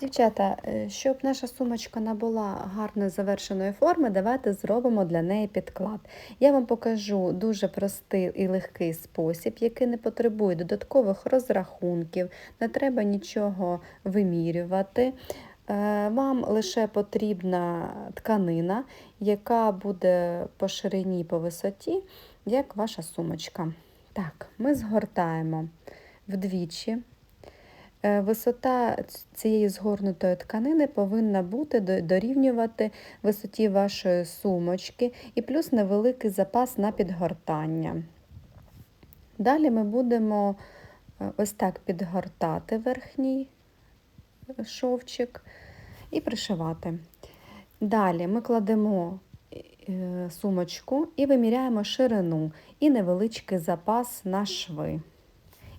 Дівчата, е, щоб наша сумочка набула гарної завершеної форми, давайте зробимо для неї підклад. Я вам покажу дуже простий і легкий спосіб, який не потребує додаткових розрахунків, не треба нічого вимірювати. Е, Вам лише потрібна тканина, яка буде по ширині по висоті, як ваша сумочка. Так, ми згортаємо вдвічі. Е, Висота цієї згорнутої тканини повинна бути дорівнювати висоті вашої сумочки і плюс невеликий запас на підгортання. Далі ми будемо е, ось так підгортати верхній е, шовчик і пришивати. Далі ми кладемо сумочку і виміряємо ширину і невеличкий запас на шви.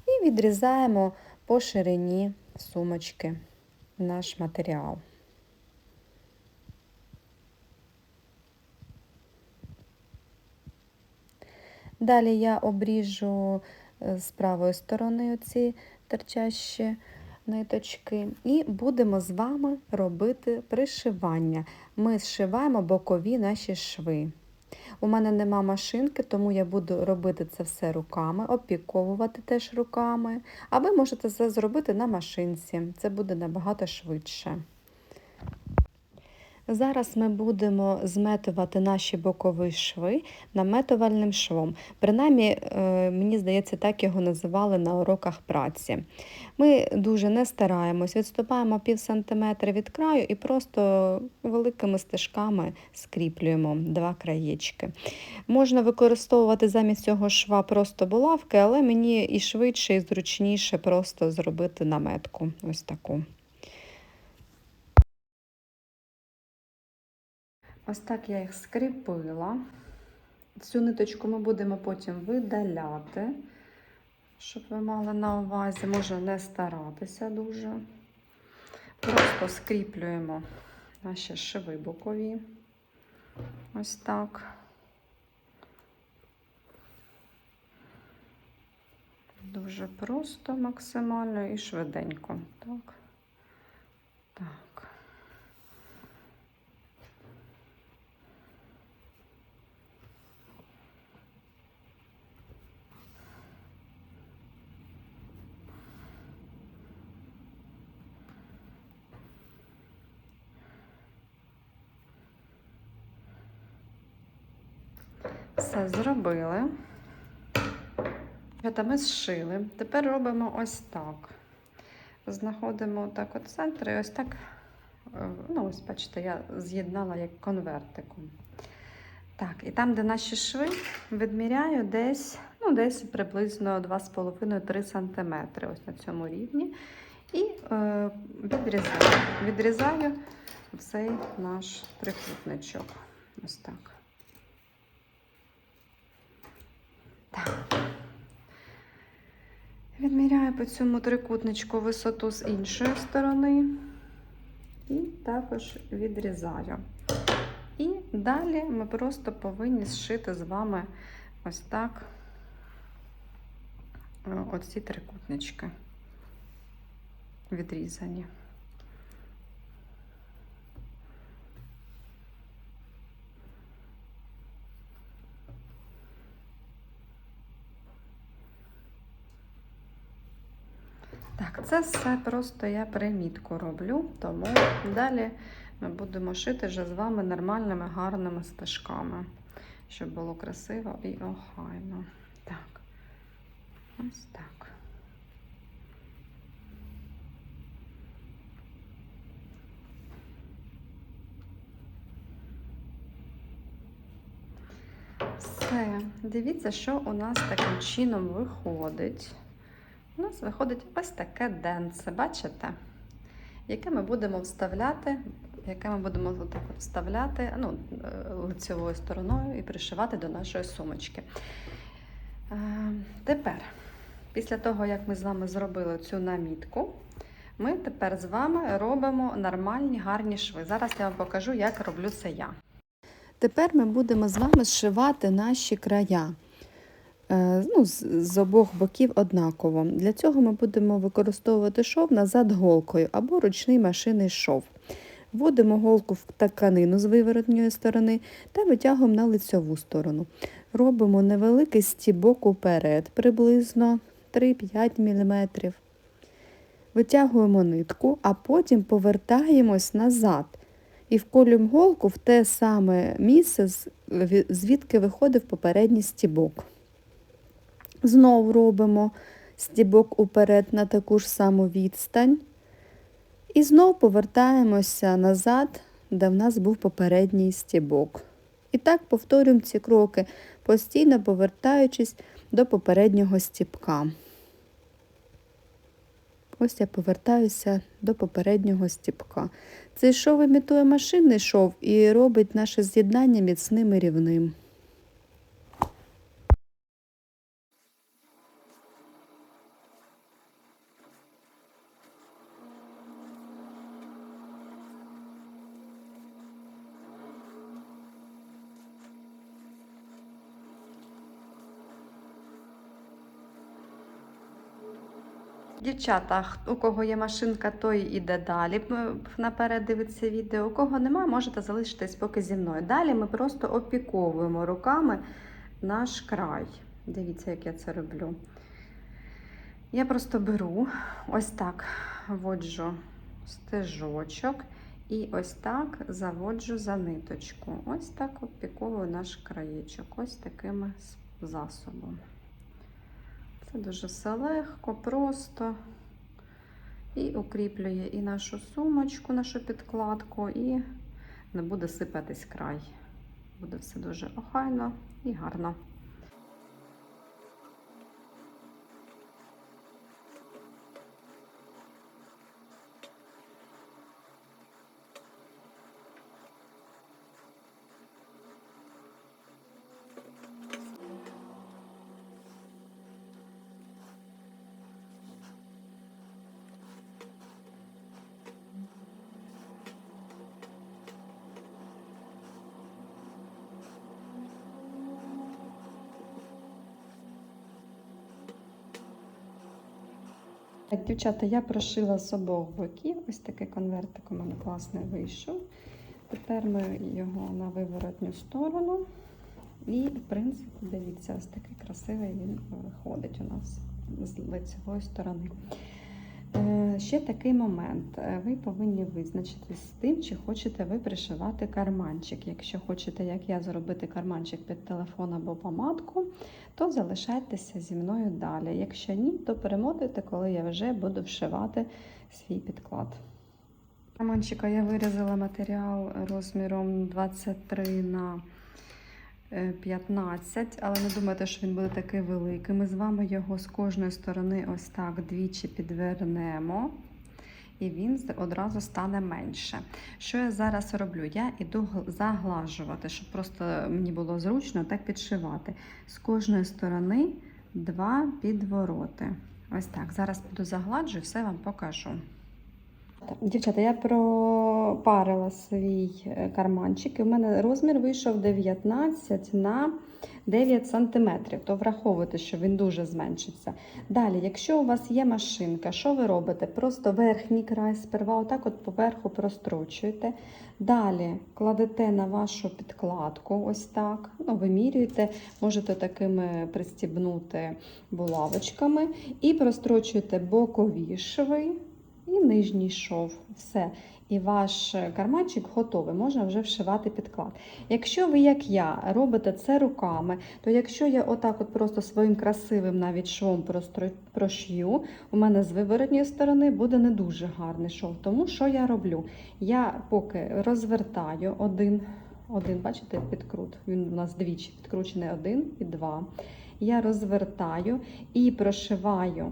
І відрізаємо по ширині сумочки наш матеріал. Далі я обріжу е, з правої сторони оці торчащі ниточки, і будемо з вами робити пришивання. Ми зшиваємо бокові наші шви. У мене нема машинки, тому я буду робити це все руками, опіковувати теж руками. А ви можете це зробити на машинці. Це буде набагато швидше. Зараз ми будемо зметувати наші бокові шви наметувальним швом. Принаймні, е, мені здається, так його називали на уроках праці. Ми дуже не стараємось, відступаємо пів сантиметра від краю і просто великими стежками скріплюємо два краєчки. Можна використовувати замість цього шва просто булавки, але мені і швидше, і зручніше просто зробити наметку. Ось таку. Ось так я їх скріпила. Цю ниточку ми будемо потім видаляти, щоб ви мали на увазі, може не старатися дуже. Просто скріплюємо наші шви бокові. Ось так. Дуже просто, максимально і швиденько. Так. Все зробили. Ми зшили. Тепер робимо ось так. Знаходимо так от центр і ось так, е, ну ось бачите, я з'єднала як конвертиком. Так, і там, де наші шви, відміряю десь, ну, десь приблизно 2,5-3 см ось на цьому рівні. І е, відрізаю. Відрізаю цей наш трикутничок. Ось так. Так. Відміряю по цьому трикутничку висоту з іншої сторони і також відрізаю. І далі ми просто повинні зшити з вами ось так е, оці трикутнички відрізані. Так, це все просто я примітку роблю, тому далі ми будемо шити вже з вами нормальними гарними стежками, щоб було красиво і охайно. Так, ось так. Все, дивіться, що у нас таким чином виходить. У нас виходить ось таке денце, бачите? Яке ми будемо вставляти, яке ми будемо отак вставляти ну, е, лицевою стороною і пришивати до нашої сумочки. Е, Тепер, після того, як ми з вами зробили цю намітку, ми тепер з вами робимо нормальні гарні шви. Зараз я вам покажу, як роблю це я. Тепер ми будемо з вами зшивати наші края. Е, ну, з, обох боків однаково. Для цього ми будемо використовувати шов назад голкою або ручний машинний шов. Вводимо голку в тканину з виворотньої сторони та витягуємо на лицьову сторону. Робимо невеликий стібок уперед, приблизно 3-5 мм. Витягуємо нитку, а потім повертаємось назад і вколюємо голку в те саме місце, звідки виходив попередній стібок. Знову робимо стібок уперед на таку ж саму відстань. І знову повертаємося назад, де в нас був попередній стібок. І так повторюємо ці кроки, постійно повертаючись до попереднього стібка. Ось я повертаюся до попереднього стібка. Цей шов імітує машинний шов і робить наше з'єднання міцним і рівним. Дівчата, у кого є машинка, той іде далі. Наперед дивиться відео. У кого немає, можете залишитись поки зі мною. Далі ми просто опіковуємо руками наш край. Дивіться, як я це роблю. Я просто беру, ось так вводжу стежочок і ось так заводжу за ниточку. Ось так опіковую наш краєчок, ось такими засобом. Це дуже все легко, просто і укріплює і нашу сумочку, нашу підкладку, і не буде сипатись край. Буде все дуже охайно і гарно. Так, дівчата, я прошила з обох боків. Ось такий конвертик у мене класний вийшов. Тепер ми його на виворотню сторону. І, в принципі, дивіться, ось такий красивий він виходить у нас з лицевої сторони. Е, Ще такий момент. Е, Ви повинні визначитись з тим, чи хочете ви пришивати карманчик. Якщо хочете, як я, зробити карманчик під телефон або помадку, то залишайтеся зі мною далі. Якщо ні, то перемотуйте, коли я вже буду вшивати свій підклад. Карманчика я вирізала матеріал розміром 23 на 15, але не думайте, що він буде такий великий. Ми з вами його з кожної сторони ось так двічі підвернемо. І він одразу стане менше. Що я зараз роблю? Я іду гл- заглажувати, щоб просто мені було зручно так підшивати. З кожної сторони два підвороти. Ось так. Зараз піду загладжу і все вам покажу. Дівчата, я пропарила свій е, карманчик, і в мене розмір вийшов 19 на 9 см. То враховуйте, що він дуже зменшиться. Далі, якщо у вас є машинка, що ви робите? Просто верхній край сперва, отак от поверху прострочуєте. Далі кладете на вашу підкладку, ось так. Ну, вимірюєте, можете такими пристібнути булавочками і прострочуєте бокові шви і нижній шов. Все. І ваш карманчик готовий, можна вже вшивати підклад. Якщо ви, як я, робите це руками, то якщо я отак от просто своїм красивим навіть швом прошью, у мене з виворотньої сторони буде не дуже гарний шов. Тому що я роблю? Я поки розвертаю один, один бачите, підкрут. Він у нас двічі підкручений один і два. Я розвертаю і прошиваю,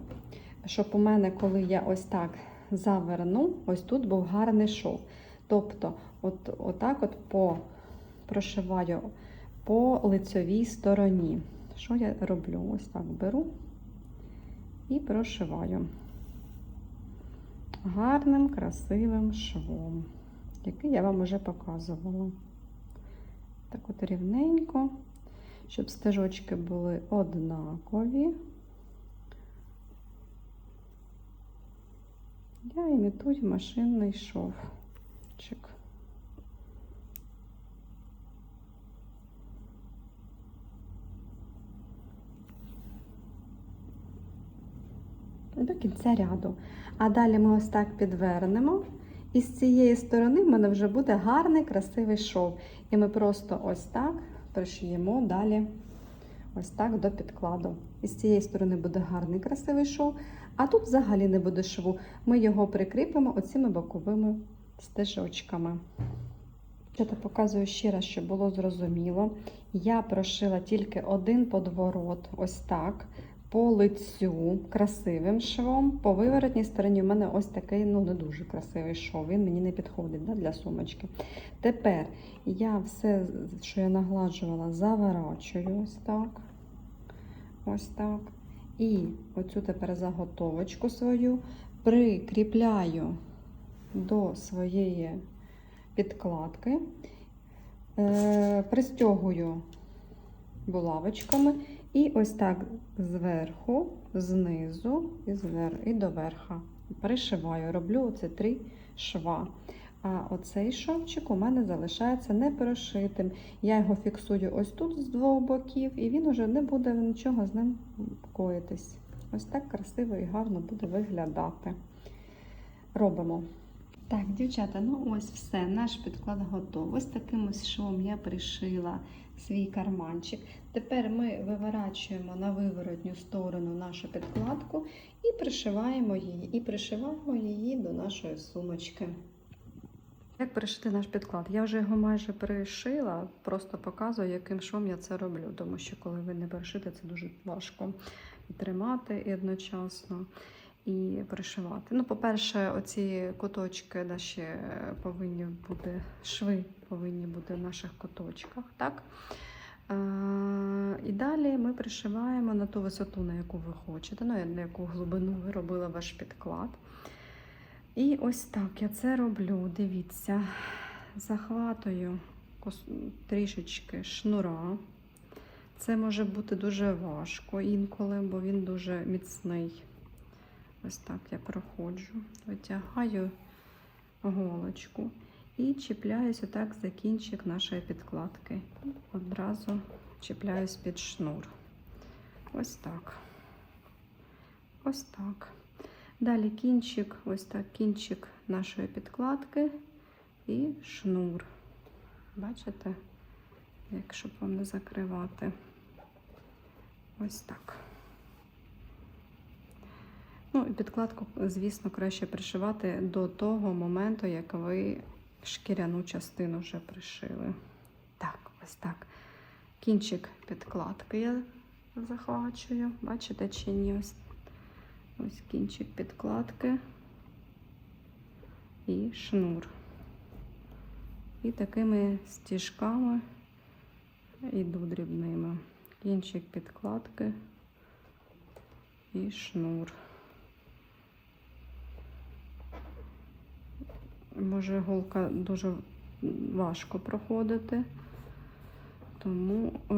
щоб у мене, коли я ось так заверну, ось тут був гарний шов. Тобто, от, отак от по, прошиваю по лицьовій стороні. Що я роблю? Ось так беру і прошиваю гарним, красивим швом, який я вам вже показувала. Так от рівненько, щоб стежочки були однакові. Я імітую машинний шов. Чик. До кінця ряду. А далі ми ось так підвернемо. І з цієї сторони в мене вже буде гарний красивий шов. І ми просто ось так пришиємо далі ось так до підкладу. І з цієї сторони буде гарний красивий шов, а тут взагалі не буде шву. Ми його прикріпимо оціми боковими стежочками. То показую ще раз, щоб було зрозуміло. Я прошила тільки один подворот, ось так, по лицю красивим швом. По виворотній стороні у мене ось такий ну не дуже красивий шов. Він мені не підходить да, для сумочки. Тепер я все, що я нагладжувала, заворачую ось так. Ось так. І оцю тепер заготовочку свою прикріпляю до своєї підкладки, е, пристягую булавочками і ось так зверху, знизу і, звер... і до верха. Пришиваю, роблю оце три шва. А оцей шовчик у мене залишається не прошитим. Я його фіксую ось тут з двох боків, і він уже не буде нічого з ним коїтись. Ось так красиво і гарно буде виглядати. Робимо. Так, дівчата, ну ось все, наш підклад готовий. Ось таким ось швом я пришила свій карманчик. Тепер ми виворачуємо на виворотню сторону нашу підкладку і пришиваємо її. І пришиваємо її до нашої сумочки. Як пришити наш підклад? Я вже його майже пришила, просто показую, яким швом я це роблю, тому що коли ви не пришите, це дуже важко і тримати і одночасно і пришивати. Ну, по-перше, оці куточки наші повинні бути, шви повинні бути в наших куточках. так? І далі ми пришиваємо на ту висоту, на яку ви хочете, ну, на яку глибину ви робили ваш підклад. І ось так я це роблю. Дивіться, захватую трішечки шнура. Це може бути дуже важко інколи, бо він дуже міцний. Ось так я проходжу, витягаю голочку і чіпляюсь отак за кінчик нашої підкладки. Одразу чіпляюсь під шнур. Ось так. Ось так. Далі кінчик, ось так, кінчик нашої підкладки і шнур. Бачите, якщо вам не закривати. Ось так. Ну, і підкладку, звісно, краще пришивати до того моменту, як ви шкіряну частину вже пришили. Так, ось так. Кінчик підкладки я захвачую. Бачите, чи ні? Ось, ось кінчик підкладки і шнур. І такими стіжками йду дрібними. Кінчик підкладки і шнур. може голка дуже важко проходити, тому е,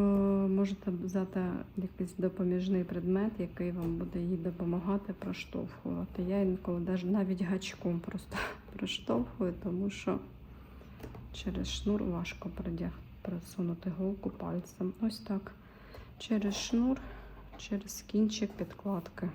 можете взяти якийсь допоміжний предмет, який вам буде їй допомагати проштовхувати. Я інколи навіть гачком просто проштовхую, тому що через шнур важко просунути голку пальцем. Ось так. Через шнур, через кінчик підкладки.